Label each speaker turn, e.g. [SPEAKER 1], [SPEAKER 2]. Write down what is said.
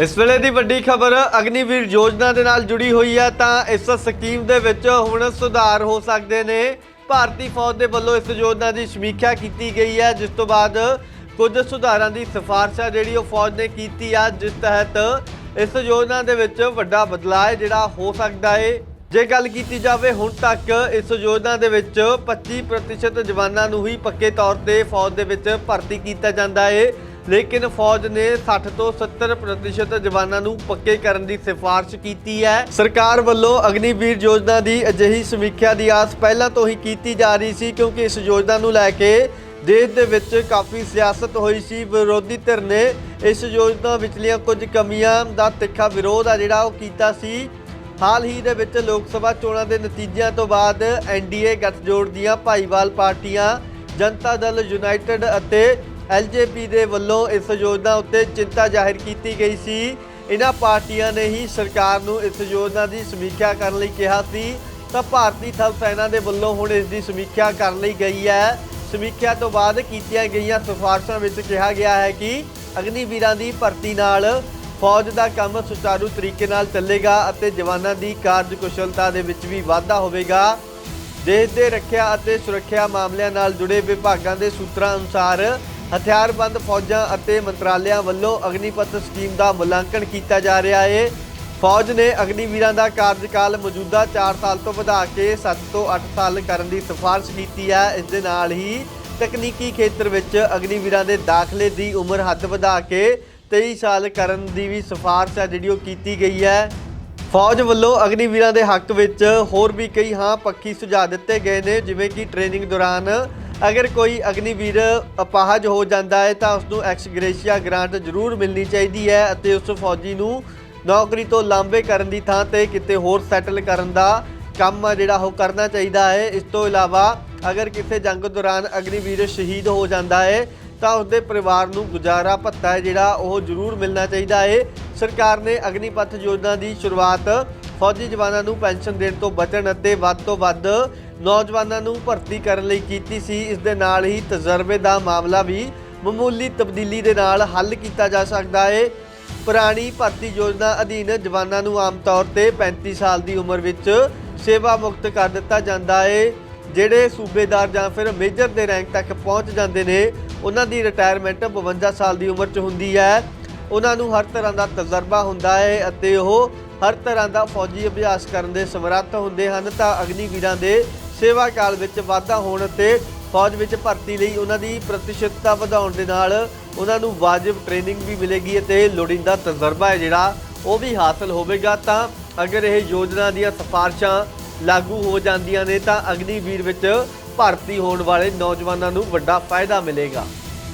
[SPEAKER 1] ਇਸ ਵੇਲੇ ਦੀ ਵੱਡੀ ਖਬਰ, ਅਗਨੀਵੀਰ ਯੋਜਨਾ ਦੇ ਨਾਲ ਜੁੜੀ ਹੋਈ ਹੈ ਤਾਂ ਇਸ ਸਕੀਮ ਦੇ ਵਿੱਚ ਹੁਣ ਸੁਧਾਰ ਹੋ ਸਕਦੇ ਨੇ। ਭਾਰਤੀ ਫੌਜ ਦੇ ਵੱਲੋਂ ਇਸ ਯੋਜਨਾ ਦੀ ਸਮੀਖਿਆ ਕੀਤੀ ਗਈ ਹੈ, ਜਿਸ ਤੋਂ ਬਾਅਦ ਕੁਝ ਸੁਧਾਰਾਂ ਦੀ ਸਿਫਾਰਿਸ਼ ਜਿਹੜੀ ਉਹ ਫੌਜ ਨੇ ਕੀਤੀ ਆ, ਜਿਸ ਤਹਿਤ ਇਸ ਯੋਜਨਾ ਦੇ ਵਿੱਚ ਵੱਡਾ ਬਦਲਾਅ ਜਿਹੜਾ ਹੋ ਸਕਦਾ ਹੈ। ਜੇ ਗੱਲ ਕੀਤੀ ਜਾਵੇ ਹੁਣ ਤੱਕ, ਇਸ ਯੋਜਨਾ ਦੇ ਵਿੱਚ 25% ਜਵਾਨਾਂ ਨੂੰ ਹੀ ਪੱਕੇ ਤੌਰ ਤੇ ਫੌਜ ਦੇ ਵਿੱਚ ਭਰਤੀ ਕੀਤਾ ਜਾਂਦਾ ਹੈ। ਲੇਕਿਨ ਫੌਜ ਨੇ 60 ਤੋਂ 70% ਜਵਾਨਾਂ ਨੂੰ ਪੱਕੇ ਕਰਨ ਦੀ ਸਿਫਾਰਿਸ਼ ਕੀਤੀ ਹੈ। ਸਰਕਾਰ ਵੱਲੋਂ ਅਗਨੀਵੀਰ ਯੋਜਨਾ ਦੀ ਅਜਿਹੀ ਸਮੀਖਿਆ ਦੀ ਆਸ ਪਹਿਲਾਂ ਤੋਂ ਹੀ ਕੀਤੀ ਜਾ ਰਹੀ ਸੀ, ਕਿਉਂਕਿ ਇਸ ਯੋਜਨਾ ਨੂੰ ਲੈ ਕੇ ਦੇਸ਼ ਦੇ ਵਿੱਚ ਕਾਫੀ ਸਿਆਸਤ ਹੋਈ ਸੀ। ਵਿਰੋਧੀ ਧਿਰ ਨੇ ਇਸ ਯੋਜਨਾ ਵਿਚਲੀਆਂ ਕੁਝ ਕਮੀਆਂ ਦਾ ਤਿੱਖਾ ਵਿਰੋਧ ਆ ਜਿਹੜਾ ਉਹ ਕੀਤਾ ਸੀ। ਹਾਲ ਹੀ ਦੇ ਵਿੱਚ ਲੋਕ ਸਭਾ ਚੋਣਾਂ ਦੇ ਨਤੀਜਿਆਂ ਤੋਂ ਬਾਅਦ ਐਨਡੀਏ ਗੱਠਜੋੜ ਦੀਆਂ ਭਾਈਵਾਲ ਪਾਰਟੀਆਂ, ਜਨਤਾ ਦਲ ਯੂਨਾਈਟਿਡ ਅਤੇ ਐਲਜੇਪੀ ਦੇ ਵੱਲੋਂ ਇਸ ਯੋਜਨਾ ਉੱਤੇ ਚਿੰਤਾ ਜ਼ਾਹਿਰ ਕੀਤੀ ਗਈ ਸੀ। ਇਹਨਾਂ ਪਾਰਟੀਆਂ ਨੇ ਹੀ ਸਰਕਾਰ ਨੂੰ ਇਸ ਯੋਜਨਾ ਦੀ ਸਮੀਖਿਆ ਕਰਨ ਲਈ ਕਿਹਾ ਸੀ। ਤਾਂ ਭਾਰਤੀ ਥਲ ਸੈਨਾ ਦੇ ਵੱਲੋਂ ਹੁਣ ਇਸ ਦੀ ਸਮੀਖਿਆ ਕਰਨ ਲਈ ਗਈ ਹੈ। ਸਮੀਖਿਆ ਤੋਂ ਬਾਅਦ ਕੀਤੀਆਂ ਗਈਆਂ ਸਿਫਾਰਸ਼ਾਂ ਵਿੱਚ ਕਿਹਾ ਗਿਆ ਹੈ ਕਿ ਅਗਨੀਵੀਰਾਂ ਦੀ ਭਰਤੀ ਨਾਲ ਫੌਜ ਦਾ ਕੰਮ ਸੁਚਾਰੂ ਤਰੀਕੇ ਨਾਲ ਚੱਲੇਗਾ ਅਤੇ ਜਵਾਨਾਂ ਦੀ ਕਾਰਜਕੁਸ਼ਲਤਾ ਦੇ ਵਿੱਚ ਵੀ ਵਾਧਾ ਹੋਵੇਗਾ। ਦੇਸ਼ ਦੇ ਰੱਖਿਆ ਅਤੇ ਸੁਰੱਖਿਆ ਮਾਮਲਿਆਂ ਨਾਲ ਜੁੜੇ ਵਿਭਾਗਾਂ ਦੇ ਸੂਤਰਾਂ ਅਨੁਸਾਰ ਹਥਿਆਰਬੰਦ ਫੌਜਾਂ ਅਤੇ ਮੰਤਰਾਲਿਆਂ ਵੱਲੋਂ ਅਗਨੀਪਥ ਸਕੀਮ ਦਾ ਮੁਲਾਂਕਣ ਕੀਤਾ ਜਾ ਰਿਹਾ ਹੈ ਫੌਜ ਨੇ ਅਗਨੀਵੀਰਾਂ ਦਾ ਕਾਰਜਕਾਲ ਮੌਜੂਦਾ 4 ਸਾਲ ਤੋਂ ਵਧਾ ਕੇ 7 ਤੋਂ 8 ਸਾਲ ਕਰਨ ਦੀ ਸਿਫਾਰਿਸ਼ ਕੀਤੀ ਹੈ। ਇਸ ਦੇ ਨਾਲ ਹੀ ਤਕਨੀਕੀ ਖੇਤਰ ਵਿੱਚ ਅਗਨੀਵੀਰਾਂ ਦੇ ਦਾਖਲੇ ਦੀ ਉਮਰ ਹੱਦ ਵਧਾ ਕੇ 23 ਸਾਲ ਕਰਨ ਦੀ ਵੀ ਸਿਫਾਰਿਸ਼ ਹੈ ਜਿਹੜੀ ਉਹ ਕੀਤੀ ਗਈ ਹੈ। ਫੌਜ ਵੱਲੋਂ ਅਗਨੀਵੀਰਾਂ ਦੇ ਹੱਕ ਵਿੱਚ ਹੋਰ ਵੀ ਕਈ ਹਾਂ ਪੱਖੀ ਸੁਝਾਅ ਦਿੱਤੇ ਗਏ ਨੇ, ਜਿਵੇਂ ਕਿ ਟ੍ਰੇਨਿੰਗ ਦੌਰਾਨ ਅਗਰ ਕੋਈ ਅਗਨੀਵੀਰ ਅਪਾਹਜ ਹੋ ਜਾਂਦਾ ਹੈ, ਤਾਂ ਉਸ ਨੂੰ ਐਕਸ ਗ੍ਰਾਂਟ ਜ਼ਰੂਰ ਮਿਲਣੀ ਚਾਹੀਦੀ ਹੈ ਅਤੇ ਉਸ ਫੌਜੀ ਨੂੰ ਨੌਕਰੀ ਤੋਂ ਲਾਂਬੇ ਕਰਨ ਦੀ ਥਾਂ ਤੇ ਕਿਤੇ ਹੋਰ ਸੈਟਲ ਕਰਨ ਦਾ ਕੰਮ ਆ ਜਿਹੜਾ ਉਹ ਕਰਨਾ ਚਾਹੀਦਾ ਹੈ। ਇਸ ਤੋਂ ਇਲਾਵਾ ਅਗਰ ਕਿਸੇ ਜੰਗ ਦੌਰਾਨ ਅਗਨੀਵੀਰ ਸ਼ਹੀਦ ਹੋ ਜਾਂਦਾ ਹੈ, ਤਾਂ ਉਸਦੇ ਪਰਿਵਾਰ ਨੂੰ ਗੁਜ਼ਾਰਾ ਭੱਤਾ ਹੈ ਜਿਹੜਾ ਉਹ ਜ਼ਰੂਰ ਮਿਲਣਾ ਚਾਹੀਦਾ ਹੈ। ਸਰਕਾਰ ਨੇ ਅਗਨੀਪਥ ਯੋਜਨਾ ਦੀ ਸ਼ੁਰੂਆਤ ਫੌਜੀ ਜਵਾਨਾਂ ਨੂੰ ਪੈਨਸ਼ਨ ਦੇਣ ਤੋਂ ਬਚਣ ਅਤੇ ਵੱਧ ਤੋਂ ਵੱਧ ਨੌਜਵਾਨਾਂ ਨੂੰ ਭਰਤੀ ਕਰਨ ਲਈ ਕੀਤੀ ਸੀ। ਇਸ ਦੇ ਨਾਲ ਹੀ ਤਜਰਬੇ ਦਾ ਮਾਮਲਾ ਵੀ ਮਾਮੂਲੀ ਤਬਦੀਲੀ ਦੇ ਨਾਲ ਹੱਲ ਕੀਤਾ ਜਾ ਸਕਦਾ ਹੈ ਪੁਰਾਣੀ ਭਰਤੀ ਯੋਜਨਾ ਅਧੀਨ ਜਵਾਨਾਂ ਨੂੰ ਆਮ ਤੌਰ ਤੇ 35 ਸਾਲ ਦੀ ਉਮਰ ਵਿੱਚ ਸੇਵਾ ਮੁਕਤ ਕਰ ਦਿੱਤਾ ਜਾਂਦਾ ਹੈ ਜਿਹੜੇ ਸੂਬੇਦਾਰ ਜਾਂ ਫਿਰ ਮੇਜਰ ਦੇ ਰੈਂਕ ਤੱਕ ਪਹੁੰਚ ਜਾਂਦੇ ਨੇ, ਉਹਨਾਂ ਦੀ ਰਿਟਾਇਰਮੈਂਟ 52 ਸਾਲ ਦੀ ਉਮਰ 'ਚ ਹੁੰਦੀ ਹੈ। ਉਹਨਾਂ ਨੂੰ ਹਰ ਤਰ੍ਹਾਂ ਦਾ ਤਜਰਬਾ ਹੁੰਦਾ ਹੈ ਅਤੇ ਉਹ ਹਰ ਤਰ੍ਹਾਂ ਦਾ ਫੌਜੀ ਅਭਿਆਸ ਕਰਨ ਦੇ ਸਮਰੱਥ ਹੁੰਦੇ ਹਨ ਤਾਂ ਅਗਨੀਵੀਰਾਂ ਦੇ ਸੇਵਾ ਕਾਲ ਵਿੱਚ ਵਾਧਾ ਹੋਣ ਅਤੇ ਫੌਜ ਵਿੱਚ ਭਰਤੀ ਲਈ ਉਹਨਾਂ ਦੀ ਪ੍ਰਤੀਸ਼ਤਤਾ ਵਧਾਉਣ ਦੇ ਨਾਲ ਉਹਨਾਂ ਨੂੰ ਵਾਜਬ ਟ੍ਰੇਨਿੰਗ ਵੀ ਮਿਲੇਗੀ ਅਤੇ ਲੋੜੀਂਦਾ ਤਜਰਬਾ ਹੈ ਜਿਹੜਾ ਉਹ ਵੀ ਹਾਸਲ ਹੋਵੇਗਾ ਤਾਂ ਅਗਰ ਇਹ ਯੋਜਨਾ ਦੀਆਂ ਸਿਫਾਰਸ਼ਾਂ ਲਾਗੂ ਹੋ ਜਾਂਦੀਆਂ ਨੇ ਤਾਂ ਅਗਨੀਵੀਰ ਵਿੱਚ ਭਰਤੀ ਹੋਣ ਵਾਲੇ ਨੌਜਵਾਨਾਂ ਨੂੰ ਵੱਡਾ ਫਾਇਦਾ ਮਿਲੇਗਾ।